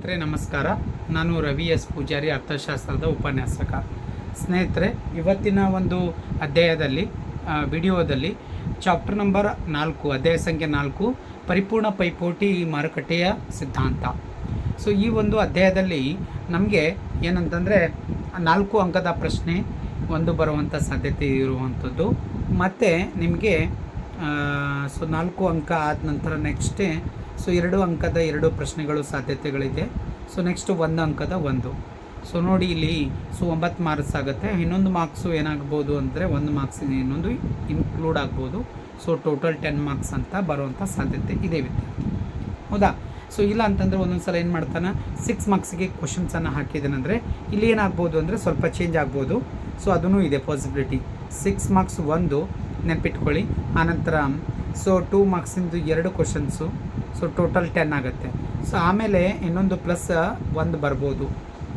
ಸ್ನೇಹಿತರೆ, ನಮಸ್ಕಾರ. ನಾನು ರವಿ ಎಸ್. ಪೂಜಾರಿ, ಅರ್ಥಶಾಸ್ತ್ರದ ಉಪನ್ಯಾಸಕ. ಸ್ನೇಹಿತರೆ, ಇವತ್ತಿನ ಒಂದು ಅಧ್ಯಾಯದಲ್ಲಿ ವಿಡಿಯೋದಲ್ಲಿ ಚಾಪ್ಟರ್ ನಂಬರ್ ನಾಲ್ಕು, ಅಧ್ಯಾಯ ಸಂಖ್ಯೆ ನಾಲ್ಕು, ಪರಿಪೂರ್ಣ ಪೈಪೋಟಿ ಮಾರುಕಟ್ಟೆಯ ಸಿದ್ಧಾಂತ. ಸೊ ಈ ಒಂದು ಅಧ್ಯಾಯದಲ್ಲಿ ನಮಗೆ ಏನಂತಂದರೆ, ನಾಲ್ಕು ಅಂಕದ ಪ್ರಶ್ನೆ ಒಂದು ಬರುವಂಥ ಸಾಧ್ಯತೆ ಇರುವಂಥದ್ದು. ಮತ್ತು ನಿಮಗೆ ಸೊ ನಾಲ್ಕು ಅಂಕ ಆದ ನಂತರ ನೆಕ್ಸ್ಟೇ ಸೊ ಎರಡು ಅಂಕದ ಎರಡು ಪ್ರಶ್ನೆಗಳು ಸಾಧ್ಯತೆಗಳಿದೆ. ಸೊ ನೆಕ್ಸ್ಟ್ ಒಂದು ಅಂಕದ ಒಂದು. ಸೊ ನೋಡಿ ಇಲ್ಲಿ ಸೊ ಒಂಬತ್ತು ಮಾರ್ಕ್ಸ್ ಆಗುತ್ತೆ. ಇನ್ನೊಂದು ಮಾರ್ಕ್ಸು ಏನಾಗ್ಬೋದು ಅಂದರೆ ಒಂದು ಮಾರ್ಕ್ಸ್ ಇನ್ನೊಂದು ಇನ್ಕ್ಲೂಡ್ ಆಗ್ಬೋದು. ಸೊ ಟೋಟಲ್ ಟೆನ್ ಮಾರ್ಕ್ಸ್ ಅಂತ ಬರುವಂಥ ಸಾಧ್ಯತೆ ಇದೆ ವಿದ್ಯಾರ್ಥಿ. ಹೌದಾ? ಸೊ ಇಲ್ಲ ಅಂತಂದರೆ ಒಂದೊಂದು ಸಲ ಏನು ಮಾಡ್ತಾನೆ? ಸಿಕ್ಸ್ ಮಾರ್ಕ್ಸಿಗೆ ಕ್ವಶನ್ಸನ್ನು ಹಾಕಿದ್ದೇನೆಂದರೆ ಇಲ್ಲಿ ಏನಾಗ್ಬೋದು ಅಂದರೆ ಸ್ವಲ್ಪ ಚೇಂಜ್ ಆಗ್ಬೋದು. ಸೊ ಅದೂ ಇದೆ ಪಾಸಿಬಿಲಿಟಿ ಸಿಕ್ಸ್ ಮಾರ್ಕ್ಸ್ ಒಂದು ನೆನಪಿಟ್ಕೊಳ್ಳಿ. ಆನಂತರ ಸೊ ಟೂ ಮಾರ್ಕ್ಸಿಂದು ಎರಡು ಕ್ವಶನ್ಸು ಸೊ ಟೋಟಲ್ ಟೆನ್ ಆಗುತ್ತೆ. ಸೊ ಆಮೇಲೆ ಇನ್ನೊಂದು ಪ್ಲಸ್ ಒಂದು ಬರ್ಬೋದು.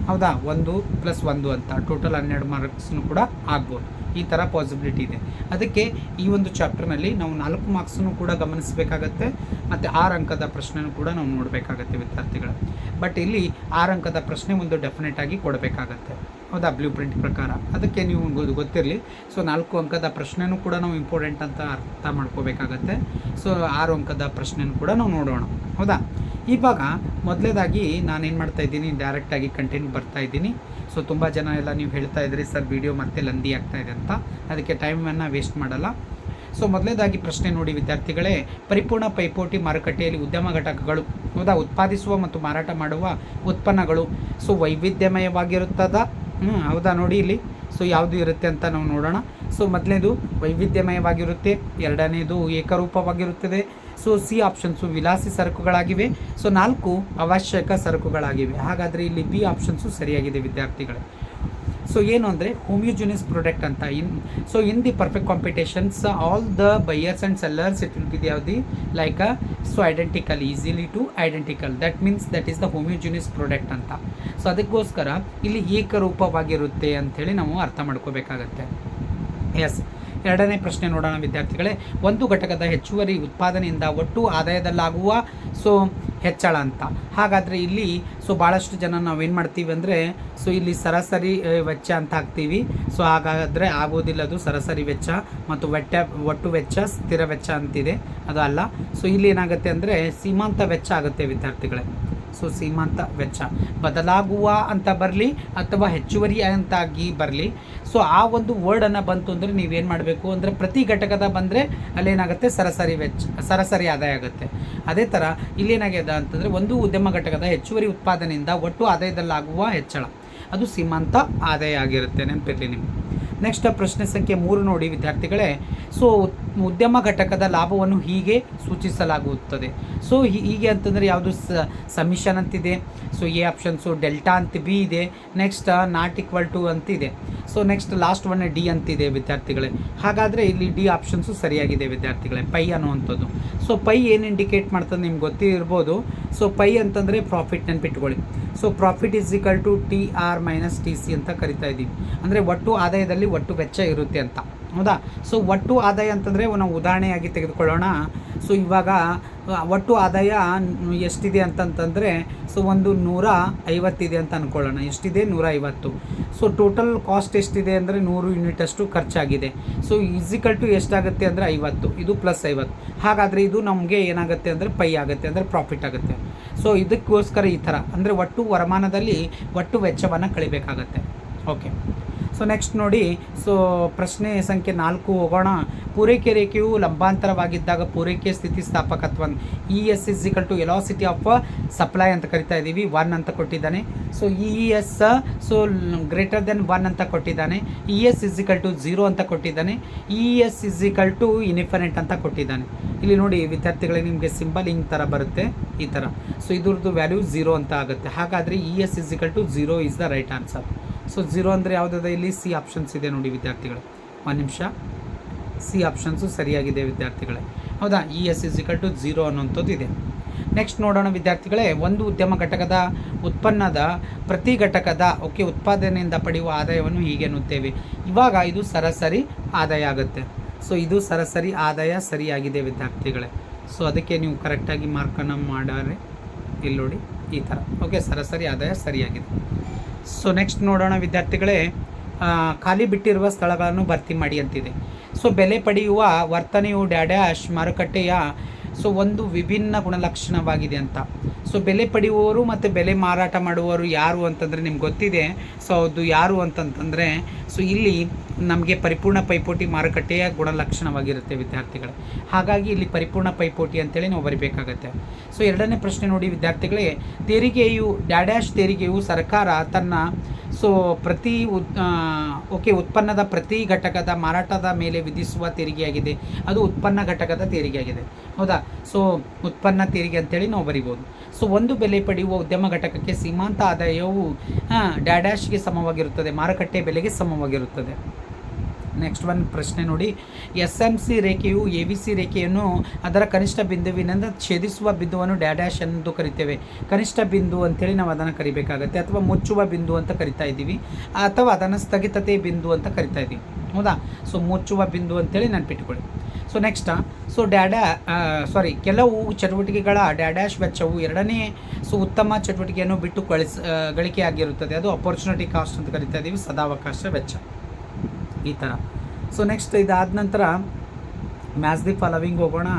ಹೌದಾ? ಒಂದು ಪ್ಲಸ್ ಒಂದು ಅಂತ. ಟೋಟಲ್ ಹನ್ನೆರಡು ಮಾರ್ಕ್ಸ್ನು ಕೂಡ ಆಗ್ಬೋದು. ಈ ಥರ ಪಾಸಿಬಿಲಿಟಿ ಇದೆ. ಅದಕ್ಕೆ ಈ ಒಂದು ಚಾಪ್ಟರ್ನಲ್ಲಿ ನಾವು ನಾಲ್ಕು ಮಾರ್ಕ್ಸನ್ನು ಕೂಡ ಗಮನಿಸಬೇಕಾಗತ್ತೆ, ಮತ್ತು ಆರು ಅಂಕದ ಪ್ರಶ್ನೆನೂ ಕೂಡ ನಾವು ನೋಡಬೇಕಾಗತ್ತೆ ವಿದ್ಯಾರ್ಥಿಗಳು. ಬಟ್ ಇಲ್ಲಿ ಆರು ಅಂಕದ ಪ್ರಶ್ನೆ ಒಂದು ಡೆಫಿನೆಟ್ ಆಗಿ ಕೊಡಬೇಕಾಗತ್ತೆ. ಹೌದಾ ಬ್ಲೂ ಪ್ರಿಂಟ್ ಪ್ರಕಾರ? ಅದಕ್ಕೆ ನೀವು ಗೊತ್ತಿರಲಿ. ಸೊ ನಾಲ್ಕು ಅಂಕದ ಪ್ರಶ್ನೆನೂ ಕೂಡ ನಾವು ಇಂಪಾರ್ಟೆಂಟ್ ಅಂತ ಅರ್ಥ ಮಾಡ್ಕೋಬೇಕಾಗತ್ತೆ. ಸೊ ಆರು ಅಂಕದ ಪ್ರಶ್ನೆನೂ ಕೂಡ ನಾವು ನೋಡೋಣ. ಹೌದಾ? ಇವಾಗ ಮೊದಲೇದಾಗಿ ನಾನೇನು ಮಾಡ್ತಾ ಇದ್ದೀನಿ ಡೈರೆಕ್ಟಾಗಿ ಕಂಟೆಂಟ್ ಬರ್ತಾ ಇದ್ದೀನಿ. ಸೊ ತುಂಬ ಜನ ಎಲ್ಲ ನೀವು ಹೇಳ್ತಾ ಇದ್ರಿ, ಸರ್ ವಿಡಿಯೋ ಮತ್ತೆ ಲಂದಿ ಆಗ್ತಾ ಇದೆ ಅಂತ. ಅದಕ್ಕೆ ಟೈಮನ್ನು ವೇಸ್ಟ್ ಮಾಡಲ್ಲ. ಸೊ ಮೊದಲೇದಾಗಿ ಪ್ರಶ್ನೆ ನೋಡಿ ವಿದ್ಯಾರ್ಥಿಗಳೇ, ಪರಿಪೂರ್ಣ ಪೈಪೋಟಿ ಮಾರುಕಟ್ಟೆಯಲ್ಲಿ ಉದ್ಯಮ ಘಟಕಗಳು, ಹೌದಾ? ಉತ್ಪಾದಿಸುವ ಮತ್ತು ಮಾರಾಟ ಮಾಡುವ ಉತ್ಪನ್ನಗಳು. ಸೊ ವೈವಿಧ್ಯಮಯವಾಗಿರುತ್ತದ? ಹ್ಞೂ ಹೌದಾ? ನೋಡಿ ಇಲ್ಲಿ. ಸೊ ಯಾವುದು ಇರುತ್ತೆ ಅಂತ ನಾವು ನೋಡೋಣ. ಸೊ ಮೊದಲನೇದು ವೈವಿಧ್ಯಮಯವಾಗಿರುತ್ತೆ, ಎರಡನೇದು ಏಕರೂಪವಾಗಿರುತ್ತದೆ. ಸೊ ಸಿ ಆಪ್ಷನ್ಸು ವಿಲಾಸಿ ಸರಕುಗಳಾಗಿವೆ. ಸೊ ನಾಲ್ಕು ಅವಶ್ಯಕ ಸರಕುಗಳಾಗಿವೆ. ಹಾಗಾದರೆ ಇಲ್ಲಿ ಬಿ ಆಪ್ಷನ್ಸು ಸರಿಯಾಗಿದೆ ವಿದ್ಯಾರ್ಥಿಗಳೇ. ಸೊ ಏನು ಅಂದರೆ ಹೋಮಿಯೋಜಿನಿಯಸ್ ಪ್ರಾಡಕ್ಟ್ ಅಂತ. In so in the perfect competitions all the buyers and sellers it will be the ಯಾವ್ದು like uh so identical easily to identical that means that is the homogeneous product ಅಂತ. So ಅದಕ್ಕೋಸ್ಕರ ಇಲ್ಲಿ ಏಕರೂಪವಾಗಿರುತ್ತೆ ಅಂಥೇಳಿ ನಾವು ಅರ್ಥ ಮಾಡ್ಕೋಬೇಕಾಗತ್ತೆ. S ಎರಡನೇ ಪ್ರಶ್ನೆ ನೋಡೋಣ ವಿದ್ಯಾರ್ಥಿಗಳೇ. ಒಂದು ಘಟಕದ ಹೆಚ್ಚುವರಿ ಉತ್ಪಾದನೆಯಿಂದ ಒಟ್ಟು ಆದಾಯದಲ್ಲಾಗುವ ಸೊ ಹೆಚ್ಚಳ ಅಂತ. ಹಾಗಾದರೆ ಇಲ್ಲಿ ಸೊ ಭಾಳಷ್ಟು ಜನ ನಾವೇನು ಮಾಡ್ತೀವಿ ಅಂದರೆ ಸೊ ಇಲ್ಲಿ ಸರಾಸರಿ ವೆಚ್ಚ ಅಂತ ಹಾಕ್ತೀವಿ. ಸೊ ಹಾಗಾದರೆ ಆಗೋದಿಲ್ಲ ಅದು ಸರಾಸರಿ ವೆಚ್ಚ ಮತ್ತು ವೆಟ್ಟ, ಒಟ್ಟು ವೆಚ್ಚ, ಸ್ಥಿರ ವೆಚ್ಚ ಅಂತಿದೆ. ಅದು ಅಲ್ಲ. ಸೊ ಇಲ್ಲಿ ಏನಾಗುತ್ತೆ ಅಂದರೆ ಸೀಮಾಂತ ವೆಚ್ಚ ಆಗುತ್ತೆ ವಿದ್ಯಾರ್ಥಿಗಳೇ. ಸೊ ಸೀಮಾಂತ ವೆಚ್ಚ. ಬದಲಾಗುವ ಅಂತ ಬರಲಿ ಅಥವಾ ಹೆಚ್ಚುವರಿ ಅಂತಾಗಿ ಬರಲಿ. ಸೊ ಆ ಒಂದು ವರ್ಡನ್ನು ಬಂತು ಅಂದರೆ ನೀವೇನು ಮಾಡಬೇಕು ಅಂದರೆ ಪ್ರತಿ ಘಟಕದ ಬಂದರೆ ಅಲ್ಲೇನಾಗುತ್ತೆ? ಸರಾಸರಿ ವೆಚ್ಚ, ಸರಾಸರಿ ಆದಾಯ ಆಗುತ್ತೆ. ಅದೇ ಥರ ಇಲ್ಲೇನಾಗಿದೆ ಅಂತಂದರೆ ಒಂದು ಉದ್ಯಮ ಘಟಕದ ಹೆಚ್ಚುವರಿ ಉತ್ಪಾದನೆಯಿಂದ ಒಟ್ಟು ಆದಾಯದಲ್ಲಾಗುವ ಹೆಚ್ಚಳ. ಅದು ಸೀಮಾಂತ ಆದಾಯ ಆಗಿರುತ್ತೆ. ನೆನಪಿರಲಿ ನಿಮಗೆ. ನೆಕ್ಸ್ಟ್ ಪ್ರಶ್ನೆ ಸಂಖ್ಯೆ ಮೂರು ನೋಡಿ ವಿದ್ಯಾರ್ಥಿಗಳೇ. ಸೊ ಉದ್ಯಮ ಘಟಕದ ಲಾಭವನ್ನು ಹೀಗೆ ಸೂಚಿಸಲಾಗುತ್ತದೆ. ಸೊ ಹೀಗೆ ಅಂತಂದರೆ ಯಾವುದು ಸಮಿಷನ್ ಅಂತಿದೆ. ಸೊ ಎ ಆಪ್ಷನ್ಸು ಡೆಲ್ಟಾ ಅಂತ ಬಿ ಇದೆ. ನೆಕ್ಸ್ಟ್, ನಾಟ್ ಈಕ್ವಲ್ ಟು ಅಂತಿದೆ. So next last one D ಅಂತಿದೆ ವಿದ್ಯಾರ್ಥಿಗಳೇ. ಹಾಗಾದರೆ ಇಲ್ಲಿ ಡಿ ಆಪ್ಷನ್ಸು ಸರಿಯಾಗಿದೆ ವಿದ್ಯಾರ್ಥಿಗಳೇ. ಪೈ ಅನ್ನುವಂಥದ್ದು. ಸೊ ಪೈ ಏನು ಇಂಡಿಕೇಟ್ ಮಾಡ್ತದೆ ನಿಮ್ಗೆ ಗೊತ್ತಿರ್ಬೋದು. ಸೊ ಪೈ ಅಂತಂದರೆ ಪ್ರಾಫಿಟ್ ನೆನ್ಪಿಟ್ಕೊಳ್ಳಿ. So profit is equal to T R minus T C ಅಂತ ಕರಿತಾ ಇದ್ದೀವಿ ಅಂದರೆ ಒಟ್ಟು ಆದಾಯದಲ್ಲಿ ಒಟ್ಟು ವೆಚ್ಚ ಇರುತ್ತೆ ಅಂತ. ಹೌದಾ? ಸೊ ಒಟ್ಟು ಆದಾಯ ಅಂತಂದರೆ ನಾವು ಉದಾಹರಣೆಯಾಗಿ ತೆಗೆದುಕೊಳ್ಳೋಣ. ಸೊ ಇವಾಗ ಒಟ್ಟು ಆದಾಯ ಎಷ್ಟಿದೆ ಅಂತಂತಂದರೆ ಸೊ ಒಂದು ನೂರ ಐವತ್ತಿದೆ ಅಂತ ಅಂದ್ಕೊಳ್ಳೋಣ ಎಷ್ಟಿದೆ? ನೂರ ಐವತ್ತು. ಸೊ ಟೋಟಲ್ ಕಾಸ್ಟ್ ಎಷ್ಟಿದೆ ಅಂದರೆ ನೂರು ಯೂನಿಟ್ ಅಷ್ಟು ಖರ್ಚಾಗಿದೆ ಸೊ ಈಸಿಕಲ್ ಟು ಎಷ್ಟಾಗುತ್ತೆ ಅಂದರೆ ಐವತ್ತು. ಇದು ಪ್ಲಸ್ ಐವತ್ತು. ಹಾಗಾದರೆ ಇದು ನಮಗೆ ಏನಾಗುತ್ತೆ ಅಂದರೆ ಪೈ ಆಗುತ್ತೆ ಅಂದರೆ ಪ್ರಾಫಿಟ್ ಆಗುತ್ತೆ. ಸೊ ಇದಕ್ಕೋಸ್ಕರ ಈ ಥರ. ಅಂದರೆ ಒಟ್ಟು ವರಮಾನದಲ್ಲಿ ಒಟ್ಟು ವೆಚ್ಚವನ್ನು ಕಳಿಬೇಕಾಗತ್ತೆ. ಓಕೆ ಸೊ ನೆಕ್ಸ್ಟ್ ನೋಡಿ ಸೊ ಪ್ರಶ್ನೆ ಸಂಖ್ಯೆ ನಾಲ್ಕು ಹೋಗೋಣ. ಪೂರೈಕೆ ರೇಖೆಯು ಲಂಬಾಂತರವಾಗಿದ್ದಾಗ ಪೂರೈಕೆ ಸ್ಥಿತಿಸ್ಥಾಪಕತ್ವ E S is equal to elasticity of supply ಅಂತ ಕರಿತಾ ಇದ್ದೀವಿ ಒನ್ ಅಂತ ಕೊಟ್ಟಿದ್ದಾನೆ. So E S so greater than one ಅಂತ ಕೊಟ್ಟಿದ್ದಾನೆ. E S is equal to zero ಅಂತ ಕೊಟ್ಟಿದ್ದಾನೆ. E S is equal to infinite ಅಂತ ಕೊಟ್ಟಿದ್ದಾನೆ. ಇಲ್ಲಿ ನೋಡಿ ವಿದ್ಯಾರ್ಥಿಗಳಿಗೆ ನಿಮಗೆ ಸಿಂಬಲ್ ಹಿಂಗೆ ಥರ ಬರುತ್ತೆ, ಈ ಥರ ಸೊ ಇದ್ರದ್ದು ವ್ಯಾಲ್ಯೂ ಝೀರೋ ಅಂತ ಆಗುತ್ತೆ. ಹಾಗಾದರೆ E S is equal to zero is the right answer so zero ಅಂದರೆ ಯಾವುದಾದ ಇಲ್ಲಿ? ಸಿ ಆಪ್ಷನ್ಸ್ ಇದೆ ನೋಡಿ ವಿದ್ಯಾರ್ಥಿಗಳು. ಒಂದು ನಿಮಿಷ. ಸಿ ಆಪ್ಷನ್ಸು ಸರಿಯಾಗಿದೆ ವಿದ್ಯಾರ್ಥಿಗಳೇ. ಹೌದಾ? E S is equal to zero ಅನ್ನೋಂಥದ್ದು ಇದೆ. ನೆಕ್ಸ್ಟ್ ನೋಡೋಣ ವಿದ್ಯಾರ್ಥಿಗಳೇ, ಒಂದು ಉದ್ಯಮ ಘಟಕದ ಉತ್ಪನ್ನದ ಪ್ರತಿ ಘಟಕದ ಓಕೆ ಉತ್ಪಾದನೆಯಿಂದ ಪಡೆಯುವ ಆದಾಯವನ್ನು ಹೀಗೆ ಎನ್ನುತ್ತೇವೆ. ಇವಾಗ ಇದು ಸರಾಸರಿ ಆದಾಯ ಆಗುತ್ತೆ. ಸೊ ಇದು ಸರಾಸರಿ ಆದಾಯ ಸರಿಯಾಗಿದೆ ವಿದ್ಯಾರ್ಥಿಗಳೇ. ಸೊ ಅದಕ್ಕೆ ನೀವು ಕರೆಕ್ಟಾಗಿ ಮಾರ್ಕನ್ನು ಮಾಡಾರೆ. ಇಲ್ಲಿ ನೋಡಿ, ಈ ಥರ ಓಕೆ ಸರಾಸರಿ ಆದಾಯ ಸರಿಯಾಗಿದೆ. ಸೊ ನೆಕ್ಸ್ಟ್ ನೋಡೋಣ ವಿದ್ಯಾರ್ಥಿಗಳೇ ಖಾಲಿ ಬಿಟ್ಟಿರುವ ಸ್ಥಳಗಳನ್ನು ಭರ್ತಿ ಮಾಡಿ ಅಂತಿದೆ. ಸೊ ಬೆಲೆ ಪಡೆಯುವ ವರ್ತನೆಯು ಡ್ಯಾಡ್ಯಾಶ್ ಮಾರುಕಟ್ಟೆಯ ಸೊ ಒಂದು ವಿಭಿನ್ನ ಗುಣಲಕ್ಷಣವಾಗಿದೆ ಅಂತ. ಸೊ ಬೆಲೆ ಪಡೆಯುವವರು ಮತ್ತು ಬೆಲೆ ಮಾರಾಟ ಮಾಡುವವರು ಯಾರು ಅಂತಂದರೆ ನಿಮ್ಗೆ ಗೊತ್ತಿದೆ. ಸೊ ಅದು ಯಾರು ಅಂತಂತಂದರೆ, ಸೊ ಇಲ್ಲಿ ನಮಗೆ ಪರಿಪೂರ್ಣ ಪೈಪೋಟಿ ಮಾರುಕಟ್ಟೆಯ ಗುಣಲಕ್ಷಣವಾಗಿರುತ್ತೆ ವಿದ್ಯಾರ್ಥಿಗಳೇ. ಹಾಗಾಗಿ ಇಲ್ಲಿ ಪರಿಪೂರ್ಣ ಪೈಪೋಟಿ ಅಂತೇಳಿ ನಾವು ಬರಿಬೇಕಾಗತ್ತೆ. ಸೊ ಎರಡನೇ ಪ್ರಶ್ನೆ ನೋಡಿ ವಿದ್ಯಾರ್ಥಿಗಳೇ, ತೆರಿಗೆಯು ಡ್ಯಾಡ್ಯಾಶ್ ತೆರಿಗೆಯು ಸರ್ಕಾರ ತನ್ನ ಸೊ ಪ್ರತಿ ಉತ್ ಓಕೆ ಉತ್ಪನ್ನದ ಪ್ರತಿ ಘಟಕದ ಮಾರಾಟದ ಮೇಲೆ ವಿಧಿಸುವ ತೆರಿಗೆಯಾಗಿದೆ. ಅದು ಉತ್ಪನ್ನ ಘಟಕದ ತೆರಿಗೆಯಾಗಿದೆ. ಹೌದಾ? ಸೊ ಉತ್ಪನ್ನ ತೆರಿಗೆ ಅಂತೇಳಿ ನಾವು ಬರಿಬೋದು. ಸೊ ಒಂದು ಬೆಲೆ ಪಡೆಯುವ ಉದ್ಯಮ ಘಟಕಕ್ಕೆ ಸೀಮಾಂತ ಆದಾಯವು ಡ್ಯಾಡ್ಯಾಶ್ಗೆ ಸಮವಾಗಿರುತ್ತದೆ. ಮಾರುಕಟ್ಟೆ ಬೆಲೆಗೆ ಸಮವಾಗಿರುತ್ತದೆ. ನೆಕ್ಸ್ಟ್ ಒನ್ ಪ್ರಶ್ನೆ ನೋಡಿ. ಎಸ್ ಎಂ ಸಿ ರೇಖೆಯು ಎ ವಿ ಸಿ ರೇಖೆಯನ್ನು ಅದರ ಕನಿಷ್ಠ ಬಿಂದುವಿನಿಂದ ಛೇದಿಸುವ ಬಿಂದುವನ್ನು ಡ್ಯಾಡ್ಯಾಶ್ ಎಂದು ಕರಿತೇವೆ. ಕನಿಷ್ಠ ಬಿಂದು ಅಂತೇಳಿ ನಾವು ಅದನ್ನು ಕರಿಬೇಕಾಗತ್ತೆ. ಅಥವಾ ಮುಚ್ಚುವ ಬಿಂದು ಅಂತ ಕರಿತಾ ಇದ್ದೀವಿ. ಅಥವಾ ಅದನ್ನು ಸ್ಥಗಿತತೆ ಬಿಂದು ಅಂತ ಕರಿತಾ ಇದ್ದೀವಿ. ಹೌದಾ? ಸೊ ಮುಚ್ಚುವ ಬಿಂದು ಅಂತೇಳಿ ನೆನ್ಪಿಟ್ಕೊಳ್ಳಿ. ಸೊ ನೆಕ್ಸ್ಟ್ ಸೊ ಡ್ಯಾಡಾ ಸಾರಿ ಕೆಲವು ಚಟುವಟಿಕೆಗಳ ಡ್ಯಾಡ್ಯಾಶ್ ವೆಚ್ಚವು ಎರಡನೇ ಸೊ ಉತ್ತಮ ಚಟುವಟಿಕೆಯನ್ನು ಬಿಟ್ಟು ಕಳಿಸ್ ಗಳಿಕೆಯಾಗಿರುತ್ತದೆ. ಅದು ಅಪರ್ಚುನಿಟಿ ಕಾಸ್ಟ್ ಅಂತ ಕರಿತಾ ಇದ್ದೀವಿ. ಸದಾವಕಾಶ ವೆಚ್ಚ. ಈ ಥರ ಸೊ ನೆಕ್ಸ್ಟ್ ಇದಾದ ನಂತರ ಮ್ಯಾಥ್ಸ್ ದಿ ಫಾಲೋವಿಂಗ್ ಹೋಗೋಣ.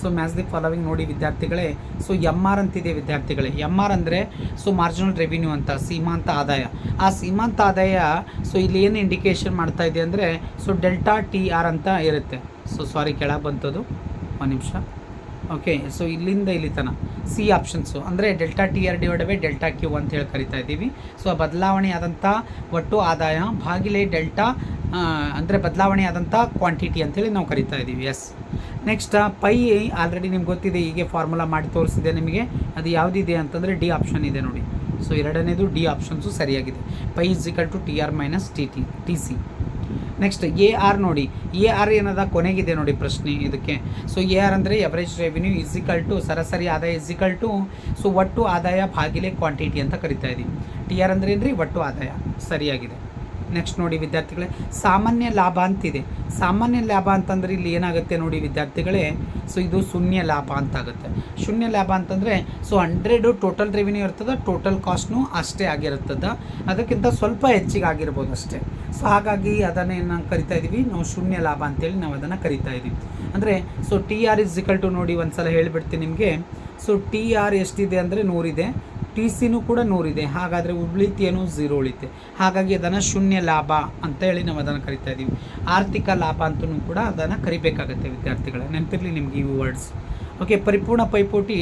ಸೊ ಮ್ಯಾಥ್ಸ್ ದಿ ಫಾಲೋವಿಂಗ್ ನೋಡಿ ವಿದ್ಯಾರ್ಥಿಗಳೇ. ಸೊ ಎಂ ಆರ್ ಅಂತಿದೆ ವಿದ್ಯಾರ್ಥಿಗಳೇ. ಎಂ ಆರ್ ಅಂದರೆ ಸೊ ಮಾರ್ಜಿನಲ್ ರೆವಿನ್ಯೂ ಅಂತ, ಸೀಮಾಂತ ಆದಾಯ. ಆ ಸೀಮಾಂತ ಆದಾಯ ಸೊ ಇಲ್ಲಿ ಏನು ಇಂಡಿಕೇಶನ್ ಮಾಡ್ತಾ ಇದೆ ಅಂದರೆ ಸೊ ಡೆಲ್ಟಾ ಟಿ ಆರ್ ಅಂತ ಇರುತ್ತೆ. ಸೊ ಸಾರಿ ಕೆಳಗೆ ಬಂತದು. ಒಂದು ನಿಮಿಷ. ಓಕೆ ಸೊ ಇಲ್ಲಿಂದ ಇಲ್ಲಿ ತನಕ ಸಿ ಆಪ್ಷನ್ಸು ಅಂದರೆ delta T R divide by delta Q ಅಂತ ಹೇಳಿ ಕರಿತಾ ಇದ್ದೀವಿ. ಸೊ ಬದಲಾವಣೆ ಆದಂಥ ಒಟ್ಟು ಆದಾಯ, ಭಾಗಿಲೆ ಡೆಲ್ಟಾ ಅಂದರೆ ಬದಲಾವಣೆ ಆದಂಥ ಕ್ವಾಂಟಿಟಿ ಅಂತೇಳಿ ನಾವು ಕರಿತಾ ಇದ್ದೀವಿ ಎಸ್ ನೆಕ್ಸ್ಟ್ ಪೈ ಆಲ್ರೆಡಿ ನಿಮ್ಗೆ ಗೊತ್ತಿದೆ, ಹೀಗೆ ಫಾರ್ಮುಲಾ ಮಾಡಿ ತೋರಿಸಿದೆ ನಿಮಗೆ. ಅದು ಯಾವುದಿದೆ ಅಂತಂದರೆ ಡಿ ಆಪ್ಷನ್ ಇದೆ ನೋಡಿ. ಸೊ ಎರಡನೇದು ಡಿ ಆಪ್ಷನ್ಸು ಸರಿಯಾಗಿದೆ. Pi is to T R minus T T T C next A R ನೋಡಿ. ಎ ಆರ್ ಏನದ? ಕೊನೆಗಿದೆ ನೋಡಿ ಪ್ರಶ್ನೆ ಇದಕ್ಕೆ. ಸೊ ಎ ಆರ್ ಅಂದರೆ average revenue is equal to ಸರಾಸರಿ ಆದಾಯ ಇಸಿಕಲ್ ಟು ಸೊ ಒಟ್ಟು ಆದಾಯ ಭಾಗಿಲೆ ಕ್ವಾಂಟಿಟಿ ಅಂತ ಕರಿತಾ ಇದ್ದೀವಿ ಟಿ ಆರ್ ಅಂದರೆ ರೀ ಒಟ್ಟು ಆದಾಯ. ಸರಿಯಾಗಿದೆ. ನೆಕ್ಸ್ಟ್ ನೋಡಿ ವಿದ್ಯಾರ್ಥಿಗಳೇ, ಸಾಮಾನ್ಯ ಲಾಭ ಅಂತಿದೆ. ಸಾಮಾನ್ಯ ಲಾಭ ಅಂತಂದ್ರೆ ಇಲ್ಲಿ ಏನಾಗುತ್ತೆ ನೋಡಿ ವಿದ್ಯಾರ್ಥಿಗಳೇ, ಸೊ ಇದು ಶೂನ್ಯ ಲಾಭ ಅಂತಾಗುತ್ತೆ. ಶೂನ್ಯ ಲಾಭ ಅಂತಂದರೆ, ಸೊ ಹಂಡ್ರೆಡು ಟೋಟಲ್ ರೆವಿನ್ಯೂ ಇರ್ತದೆ, ಟೋಟಲ್ ಕಾಸ್ಟ್ನು ಅಷ್ಟೇ ಆಗಿರುತ್ತದೆ. ಅದಕ್ಕಿಂತ ಸ್ವಲ್ಪ ಹೆಚ್ಚಿಗೆ ಆಗಿರ್ಬೋದು ಅಷ್ಟೇ. ಸೊ ಹಾಗಾಗಿ ಅದನ್ನೇನು ಕರಿತಾ ಇದ್ದೀವಿ ನಾವು ಶೂನ್ಯ ಲಾಭ ಅಂತೇಳಿ ನಾವು ಅದನ್ನು ಕರಿತಾ ಇದ್ದೀವಿ ಅಂದರೆ so T R is equal to ನೋಡಿ ಒಂದು ಸಲ ಹೇಳಿಬಿಡ್ತೀನಿ ನಿಮಗೆ. ಸೊ ಟಿ ಆರ್ ಎಷ್ಟಿದೆ ಅಂದರೆ ನೂರಿದೆ. ಟಿ ಸಿನೂ ಕೂಡ ನೂರಿದೆ. ಹಾಗಾದರೆ ಉಳಿತೇನು ಝೀರೋ ಉಳಿತೆ. ಹಾಗಾಗಿ ಅದನ್ನು ಶೂನ್ಯ ಲಾಭ ಅಂತ ಹೇಳಿ ನಾವು ಅದನ್ನು ಕರಿತಾ ಇದ್ದೀವಿ ಆರ್ಥಿಕ ಲಾಭ ಅಂತಲೂ ಕೂಡ ಅದನ್ನು ಕರಿಬೇಕಾಗತ್ತೆ ವಿದ್ಯಾರ್ಥಿಗಳ. ನೆನಪಿರಲಿ ನಿಮ್ಗೆ ಈ ವರ್ಡ್ಸ್ ಓಕೆ ಪರಿಪೂರ್ಣ ಪೈಪೋಟಿ.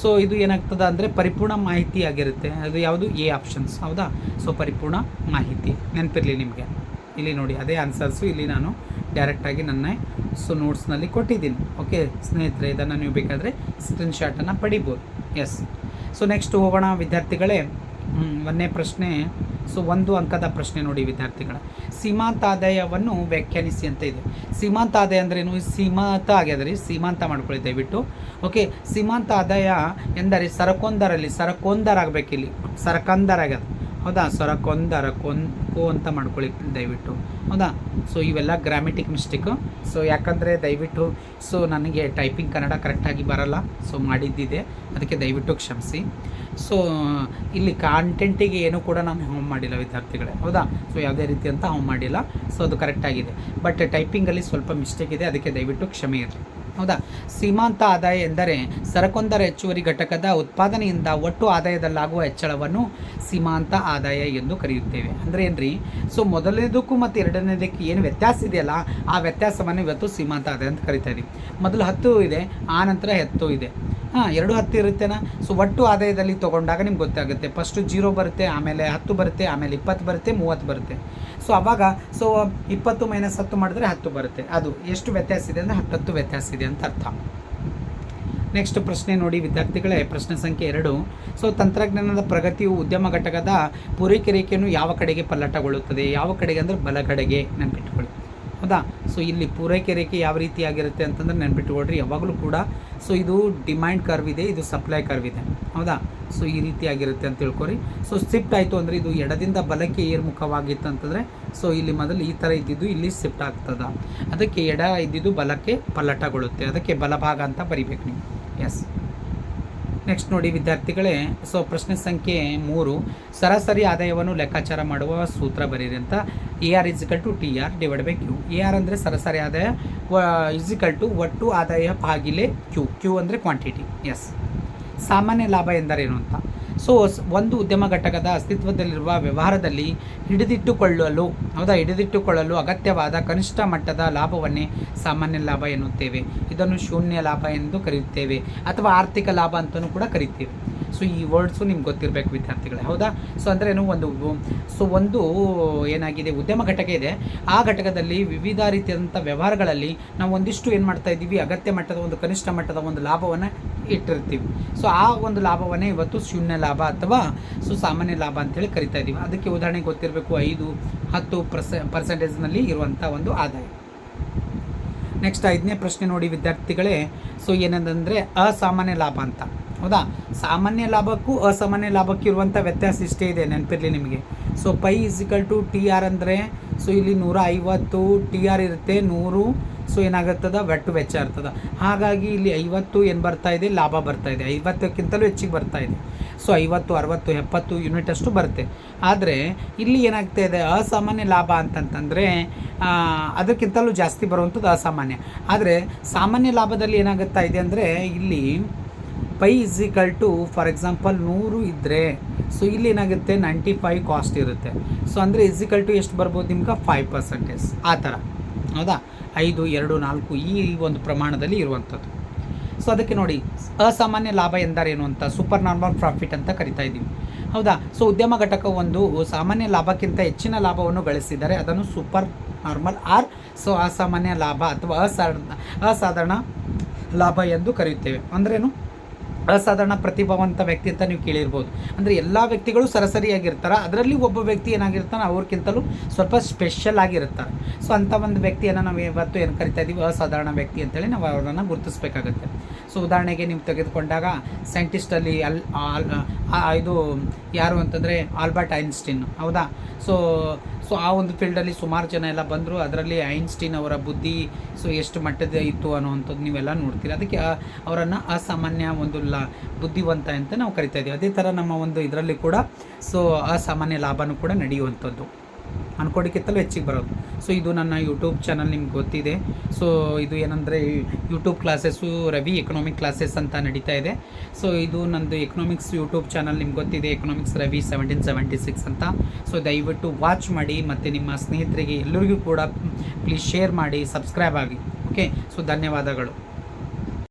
ಸೊ ಇದು ಏನಾಗ್ತದೆ ಅಂದರೆ ಪರಿಪೂರ್ಣ ಮಾಹಿತಿ ಆಗಿರುತ್ತೆ. ಅದು ಯಾವುದು? ಎ ಆಪ್ಷನ್ಸ್ ಹೌದಾ? ಸೊ ಪರಿಪೂರ್ಣ ಮಾಹಿತಿ. ನೆನಪಿರಲಿ ನಿಮಗೆ. ಇಲ್ಲಿ ನೋಡಿ, ಅದೇ ಆನ್ಸರ್ಸು ಇಲ್ಲಿ ನಾನು ಡೈರೆಕ್ಟಾಗಿ ನನ್ನ ಸೊ ನೋಟ್ಸ್ನಲ್ಲಿ ಕೊಟ್ಟಿದ್ದೀನಿ. ಓಕೆ ಸ್ನೇಹಿತರೆ, ಇದನ್ನು ನೀವು ಬೇಕಾದರೆ ಸ್ಕ್ರೀನ್ಶಾಟನ್ನು ಪಡಿಬೋದು. ಎಸ್ ಸೊ ನೆಕ್ಸ್ಟ್ ಹೋಗೋಣ ವಿದ್ಯಾರ್ಥಿಗಳೇ. ಒಂದನೇ ಪ್ರಶ್ನೆ. ಸೊ ಒಂದು ಅಂಕದ ಪ್ರಶ್ನೆ ನೋಡಿ ವಿದ್ಯಾರ್ಥಿಗಳ. ಸೀಮಾಂತ ಆದಾಯವನ್ನು ವ್ಯಾಖ್ಯಾನಿಸಿ ಅಂತ ಇದೆ. ಸೀಮಾಂತ ಆದಾಯ ಅಂದ್ರೇನು ಸೀಮಾಂತ ಆಗ್ಯದ ರೀ ಸೀಮಾಂತ ಮಾಡ್ಕೊಳ್ಳಿ ದಯವಿಟ್ಟು. ಓಕೆ ಸೀಮಾಂತ ಆದಾಯ ಎಂದರೆ ಸರಕೊಂದರಲ್ಲಿ, ಸರಕೊಂದರಾಗಬೇಕಿಲ್ಲಿ. ಸರಕಂದರಾಗ್ಯದ. ಹೌದಾ? ಕೊನ್ ಕೋ ಅಂತ ಮಾಡ್ಕೊಳ್ಳಿ, ದಯವಿಟ್ಟು. ಹೌದಾ? ಸೊ ಇವೆಲ್ಲ ಗ್ರಾಮೆಟಿಕ್ ಮಿಸ್ಟೇಕು ಸೊ ಯಾಕಂದರೆ ದಯವಿಟ್ಟು ಸೊ ನನಗೆ ಟೈಪಿಂಗ್ ಕನ್ನಡ ಕರೆಕ್ಟಾಗಿ ಬರಲ್ಲ. ಸೊ ಮಾಡಿದ್ದಿದೆ. ಅದಕ್ಕೆ ದಯವಿಟ್ಟು ಕ್ಷಮಿಸಿ. ಸೊ ಇಲ್ಲಿ ಕಾಂಟೆಂಟಿಗೆ ಏನೂ ಕೂಡ ನಾನು ಹೋಮ್ ಮಾಡಿಲ್ಲ, ವಿದ್ಯಾರ್ಥಿಗಳೇ. ಹೌದಾ? ಸೊ ಯಾವುದೇ ರೀತಿ ಅಂತ ಹೋಮ್ ಮಾಡಿಲ್ಲ. ಸೊ ಅದು ಕರೆಕ್ಟಾಗಿದೆ ಬಟ್ ಟೈಪಿಂಗಲ್ಲಿ ಸ್ವಲ್ಪ ಮಿಸ್ಟೇಕ್ ಇದೆ. ಅದಕ್ಕೆ ದಯವಿಟ್ಟು ಕ್ಷಮೆ ಇರಲಿ. ಹೌದಾ? ಸೀಮಾಂತ ಆದಾಯ ಎಂದರೆ ಸರಕೊಂದರ ಹೆಚ್ಚುವರಿ ಘಟಕದ ಉತ್ಪಾದನೆಯಿಂದ ಒಟ್ಟು ಆದಾಯದಲ್ಲಾಗುವ ಹೆಚ್ಚಳವನ್ನು ಸೀಮಾಂತ ಆದಾಯ ಎಂದು ಕರೆಯುತ್ತೇವೆ. ಅಂದರೆ ಏನ್ರಿ? ಸೊ ಮೊದಲನೇದಕ್ಕೂ ಮತ್ತು ಎರಡನೇದಕ್ಕೆ ಏನು ವ್ಯತ್ಯಾಸ ಇದೆಯಲ್ಲ, ಆ ವ್ಯತ್ಯಾಸವನ್ನು ಇವತ್ತು ಸೀಮಾಂತ ಆದಾಯ ಅಂತ ಕರಿತಾ ಇದೀವಿ. ಮೊದಲು ಹತ್ತು ಇದೆ, ಆ ನಂತರ ಇದೆ. ಹಾಂ, ಎರಡು ಹತ್ತು ಇರುತ್ತೆನಾ? ಸೊ ಒಟ್ಟು ಆದಾಯದಲ್ಲಿ ತೊಗೊಂಡಾಗ ನಿಮ್ಗೆ ಗೊತ್ತಾಗುತ್ತೆ. ಫಸ್ಟು ಜೀರೋ ಬರುತ್ತೆ, ಆಮೇಲೆ ಹತ್ತು ಬರುತ್ತೆ, ಆಮೇಲೆ ಇಪ್ಪತ್ತು ಬರುತ್ತೆ, ಮೂವತ್ತು ಬರುತ್ತೆ. ಸೊ ಅವಾಗ ಸೊ ಇಪ್ಪತ್ತು ಮೈನಸ್ ಹತ್ತು ಮಾಡಿದ್ರೆ ಹತ್ತು ಬರುತ್ತೆ. ಅದು ಎಷ್ಟು ವ್ಯತ್ಯಾಸ ಇದೆ ಅಂದರೆ ಹತ್ತತ್ತು ವ್ಯತ್ಯಾಸ ಇದೆ ಅಂತ ಅರ್ಥ. ನೆಕ್ಸ್ಟ್ ಪ್ರಶ್ನೆ ನೋಡಿ ವಿದ್ಯಾರ್ಥಿಗಳೇ, ಪ್ರಶ್ನೆ ಸಂಖ್ಯೆ ಎರಡು. ಸೊ ತಂತ್ರಜ್ಞಾನದ ಪ್ರಗತಿಯು ಉದ್ಯಮ ಘಟಕದ ಪೂರೈಕೆ ರೇಖೆಯನ್ನು ಯಾವ ಕಡೆಗೆ ಪಲ್ಲಟಗೊಳ್ಳುತ್ತದೆ? ಯಾವ ಕಡೆಗೆ ಅಂದರೆ ಬಲಗಡೆಗೆ, ನೆನಪಿಟ್ಕೊಳ್ಳಿ. ಹೌದಾ? ಸೊ ಇಲ್ಲಿ ಪೂರೈಕೆ ರೇಖೆ ಯಾವ ರೀತಿಯಾಗಿರುತ್ತೆ ಅಂತಂದ್ರೆ ನೆನ್ಪಿಟ್ಕೊಳ್ರಿ ಯಾವಾಗಲೂ ಕೂಡ ಸೊ ಇದು ಡಿಮ್ಯಾಂಡ್ ಕರ್ವ್ ಇದೆ, ಇದು ಸಪ್ಲೈ ಕರ್ವ್ ಇದೆ. ಹೌದಾ? ಸೊ ಈ ರೀತಿಯಾಗಿರುತ್ತೆ ಅಂತ ತಿಳ್ಕೊರಿ. ಸೊ ಶಿಫ್ಟ್ ಆಯಿತು ಅಂದರೆ ಇದು ಎಡದಿಂದ ಬಲಕ್ಕೆ ಏರ್ಮುಖವಾಗಿತ್ತು ಅಂತಂದರೆ ಸೊ ಇಲ್ಲಿ ಮೊದಲು ಈ ಥರ ಇದ್ದಿದ್ದು ಇಲ್ಲಿ ಶಿಫ್ಟ್ ಆಗ್ತದ. ಅದಕ್ಕೆ ಎಡ ಇದ್ದಿದ್ದು ಬಲಕ್ಕೆ ಪಲ್ಲಟಗೊಳ್ಳುತ್ತೆ. ಅದಕ್ಕೆ ಬಲಭಾಗ ಅಂತ ಬರಿಬೇಕು ನೀವು. ಎಸ್ ನೆಕ್ಸ್ಟ್ ನೋಡಿ ವಿದ್ಯಾರ್ಥಿಗಳೇ. ಸೊ ಪ್ರಶ್ನೆ ಸಂಖ್ಯೆ ಮೂರು. ಸರಾಸರಿ ಆದಾಯವನ್ನು ಲೆಕ್ಕಾಚಾರ ಮಾಡುವ ಸೂತ್ರ ಬರೀರಿ ಅಂತ. A R is equal to T R divide by Q A R ಅಂದರೆ ಸರಾಸರಿ ಆದಾಯ ಇಸಿಕಲ್ ಟು ಒಟ್ಟು ಆದಾಯ ಭಾಗಿಲೆ ಕ್ಯೂ ಕ್ಯೂ ಅಂದರೆ ಕ್ವಾಂಟಿಟಿ ಎಸ್ ಸಾಮಾನ್ಯ ಲಾಭ ಎಂದರೇನು ಅಂತ? ಸೊ, ಒಂದು ಉದ್ಯಮ ಘಟಕದ ಅಸ್ತಿತ್ವದಲ್ಲಿರುವ ವ್ಯವಹಾರದಲ್ಲಿ ಹಿಡಿದಿಟ್ಟುಕೊಳ್ಳಲು, ಹೌದಾ, ಹಿಡಿದಿಟ್ಟುಕೊಳ್ಳಲು ಅಗತ್ಯವಾದ ಕನಿಷ್ಠ ಮಟ್ಟದ ಲಾಭವನ್ನೇ ಸಾಮಾನ್ಯ ಲಾಭ ಎನ್ನುತ್ತೇವೆ. ಇದನ್ನು ಶೂನ್ಯ ಲಾಭ ಎಂದು ಕರೆಯುತ್ತೇವೆ ಅಥವಾ ಆರ್ಥಿಕ ಲಾಭ ಅಂತಲೂ ಕೂಡ ಕರಿತೀವಿ. ಸೊ ಈ ವರ್ಡ್ಸು ನಿಮ್ಗೆ ಗೊತ್ತಿರಬೇಕು ವಿದ್ಯಾರ್ಥಿಗಳೇ, ಹೌದಾ? ಸೊ ಏನು, ಒಂದು ಸೊ ಒಂದು ಏನಾಗಿದೆ, ಉದ್ಯಮ ಘಟಕ ಇದೆ. ಆ ಘಟಕದಲ್ಲಿ ವಿವಿಧ ರೀತಿಯಾದಂಥ ವ್ಯವಹಾರಗಳಲ್ಲಿ ನಾವು ಒಂದಿಷ್ಟು ಏನು ಮಾಡ್ತಾ ಇದ್ದೀವಿ, ಅಗತ್ಯ ಮಟ್ಟದ ಒಂದು, ಕನಿಷ್ಠ ಮಟ್ಟದ ಒಂದು ಲಾಭವನ್ನು ಇಟ್ಟಿರ್ತೀವಿ. ಸೊ ಆ ಒಂದು ಲಾಭವನ್ನೇ ಇವತ್ತು ಶೂನ್ಯ ಲಾಭ ಅಥವಾ ಸೊ ಸಾಮಾನ್ಯ ಲಾಭ ಅಂತೇಳಿ ಕರಿತಾ ಇದ್ದೀವಿ ಅದಕ್ಕೆ ಉದಾಹರಣೆಗೆ ಗೊತ್ತಿರಬೇಕು, ಐದು, ಹತ್ತು ಪರ್ಸೆ ಪರ್ಸೆಂಟೇಜ್ನಲ್ಲಿ ಇರುವಂಥ ಒಂದು ಆದಾಯ. ನೆಕ್ಸ್ಟ್ ಐದನೇ ಪ್ರಶ್ನೆ ನೋಡಿ ವಿದ್ಯಾರ್ಥಿಗಳೇ. ಸೊ ಏನಂತಂದರೆ ಅಸಾಮಾನ್ಯ ಲಾಭ ಅಂತ. ಹೌದಾ? ಸಾಮಾನ್ಯ ಲಾಭಕ್ಕೂ ಅಸಾಮಾನ್ಯ ಲಾಭಕ್ಕೂ ಇರುವಂಥ ವ್ಯತ್ಯಾಸ ಇಷ್ಟೇ ಇದೆ, ನೆನಪಿರಲಿ ನಿಮಗೆ. So pi is equal to T R ಅಂದರೆ ಸೊ ಇಲ್ಲಿ ನೂರ ಐವತ್ತು ಟಿ ಆರ್ ಇರುತ್ತೆ, ನೂರು. ಸೊ ಏನಾಗುತ್ತದ? ಒಟ್ಟು ವೆಚ್ಚ ಇರ್ತದೆ. ಹಾಗಾಗಿ ಇಲ್ಲಿ ಐವತ್ತು ಏನು ಬರ್ತಾ ಇದೆ? ಲಾಭ ಬರ್ತಾ ಇದೆ. ಐವತ್ತಕ್ಕಿಂತಲೂ ಹೆಚ್ಚಿಗೆ ಬರ್ತಾ ಇದೆ. ಸೊ ಐವತ್ತು, ಅರವತ್ತು, ಎಪ್ಪತ್ತು ಯೂನಿಟ್ ಅಷ್ಟು ಬರುತ್ತೆ. ಆದರೆ ಇಲ್ಲಿ ಏನಾಗ್ತಾ ಇದೆ? ಅಸಾಮಾನ್ಯ ಲಾಭ ಅಂತಂತಂದರೆ ಅದಕ್ಕಿಂತಲೂ ಜಾಸ್ತಿ ಬರುವಂಥದ್ದು ಅಸಾಮಾನ್ಯ. ಆದರೆ ಸಾಮಾನ್ಯ ಲಾಭದಲ್ಲಿ ಏನಾಗುತ್ತಾ ಇದೆ ಅಂದರೆ ಇಲ್ಲಿ pi is to for example ನೂರು ಇದ್ದರೆ ಸೊ ಇಲ್ಲಿ ಏನಾಗುತ್ತೆ? ನೈಂಟಿ ಫೈವ್ ಕಾಸ್ಟ್ ಇರುತ್ತೆ. ಸೊ ಅಂದರೆ ಇಸಿಕಲ್ ಟು ಎಷ್ಟು ಬರ್ಬೋದು ನಿಮ್ಗೆ? ಫೈವ್ ಪರ್ಸೆಂಟೇಜ್ ಆ ಥರ. ಹೌದಾ? ಐದು, ಎರಡು, ನಾಲ್ಕು ಈ ಒಂದು ಪ್ರಮಾಣದಲ್ಲಿ ಇರುವಂಥದ್ದು. ಸೊ ಅದಕ್ಕೆ ನೋಡಿ, ಅಸಾಮಾನ್ಯ ಲಾಭ ಎಂದರೇನು ಅಂತ ಸೂಪರ್ ನಾರ್ಮಲ್ ಪ್ರಾಫಿಟ್ ಅಂತ ಕರಿತಾ ಇದ್ದೀವಿ. ಹೌದಾ? ಸೊ ಉದ್ಯಮ ಘಟಕ ಒಂದು ಸಾಮಾನ್ಯ ಲಾಭಕ್ಕಿಂತ ಹೆಚ್ಚಿನ ಲಾಭವನ್ನು ಗಳಿಸಿದರೆ ಅದನ್ನು ಸೂಪರ್ ನಾರ್ಮಲ್ ಆರ್ ಸೊ ಅಸಾಮಾನ್ಯ ಲಾಭ ಅಥವಾ ಅಸಾಧಾರಣ ಅಸಾಧಾರಣ ಲಾಭ ಎಂದು ಕರೆಯುತ್ತೇವೆ. ಅಂದ್ರೇನು? ಅಸಾಧಾರಣ ಪ್ರತಿಭಾವಂತ ವ್ಯಕ್ತಿ ಅಂತ ನೀವು ಕೇಳಿರ್ಬೋದು. ಅಂದರೆ ಎಲ್ಲ ವ್ಯಕ್ತಿಗಳು ಸರಾಸರಿಯಾಗಿರ್ತಾರೆ. ಅದರಲ್ಲಿ ಒಬ್ಬ ವ್ಯಕ್ತಿ ಏನಾಗಿರ್ತಾನೆ ಅವ್ರಿಗಿಂತಲೂ ಸ್ವಲ್ಪ ಸ್ಪೆಷಲ್ ಆಗಿರ್ತಾರೆ. ಸೊ ಅಂಥ ಒಂದು ವ್ಯಕ್ತಿಯನ್ನು ನಾವು ಇವತ್ತು ಏನು ಕರಿತಾ ಇದ್ದೀವಿ ಅಸಾಧಾರಣ ವ್ಯಕ್ತಿ ಅಂತೇಳಿ ನಾವು ಅವರನ್ನು ಗುರುತಿಸಬೇಕಾಗುತ್ತೆ. ಸೊ ಉದಾಹರಣೆಗೆ ನೀವು ತೆಗೆದುಕೊಂಡಾಗ ಸೈಂಟಿಸ್ಟಲ್ಲಿ ಅಲ್ ಇದು ಯಾರು ಅಂತಂದರೆ ಆಲ್ಬರ್ಟ್ ಐನ್ಸ್ಟೀನ್. ಹೌದಾ? ಸೊ ಸೊ ಆ ಒಂದು ಫೀಲ್ಡಲ್ಲಿ ಸುಮಾರು ಜನ ಎಲ್ಲ ಬಂದರು. ಅದರಲ್ಲಿ ಐನ್ಸ್ಟೀನ್ ಅವರ ಬುದ್ಧಿ ಸೊ ಎಷ್ಟು ಮಟ್ಟದ ಇತ್ತು ಅನ್ನೋವಂಥದ್ದು ನೀವೆಲ್ಲ ನೋಡ್ತೀರಿ. ಅದಕ್ಕೆ ಅವರನ್ನು ಅಸಾಮಾನ್ಯ ಒಂದು ಲ, ಬುದ್ಧಿವಂತ ಅಂತ ನಾವು ಕರಿತಾ ಇದ್ದೀವಿ ಅದೇ ಥರ ನಮ್ಮ ಒಂದು ಇದರಲ್ಲಿ ಕೂಡ ಸೊ ಅಸಾಮಾನ್ಯ ಲಾಭನೂ ಕೂಡ ನಡೆಯುವಂಥದ್ದು. ಅನ್ಕೊಂಡಿಕ್ಕಿಂತಲೂ ಹೆಚ್ಚಿಗೆ ಬರೋದು. ಸೊ ಇದು ನನ್ನ ಯೂಟ್ಯೂಬ್ ಚಾನಲ್ ನಿಮ್ಗೆ ಗೊತ್ತಿದೆ. ಸೊ ಇದು ಏನಂದರೆ YouTube classes Ravi economic classes ಅಂತ ನಡೀತಾ ಇದೆ. ಸೊ ಇದು ನಂದು ಎಕನಾಮಿಕ್ಸ್ ಯೂಟ್ಯೂಬ್ ಚಾನಲ್ ನಿಮ್ಗೆ ಗೊತ್ತಿದೆ. Economics Ravi seventeen seventy six ಅಂತ. ಸೊ ದಯವಿಟ್ಟು ವಾಚ್ ಮಾಡಿ ಮತ್ತು ನಿಮ್ಮ ಸ್ನೇಹಿತರಿಗೆ ಎಲ್ಲರಿಗೂ ಕೂಡ ಪ್ಲೀಸ್ ಶೇರ್ ಮಾಡಿ ಸಬ್ಸ್ಕ್ರೈಬ್ ಆಗಿ. ಓಕೆ ಸೊ ಧನ್ಯವಾದಗಳು.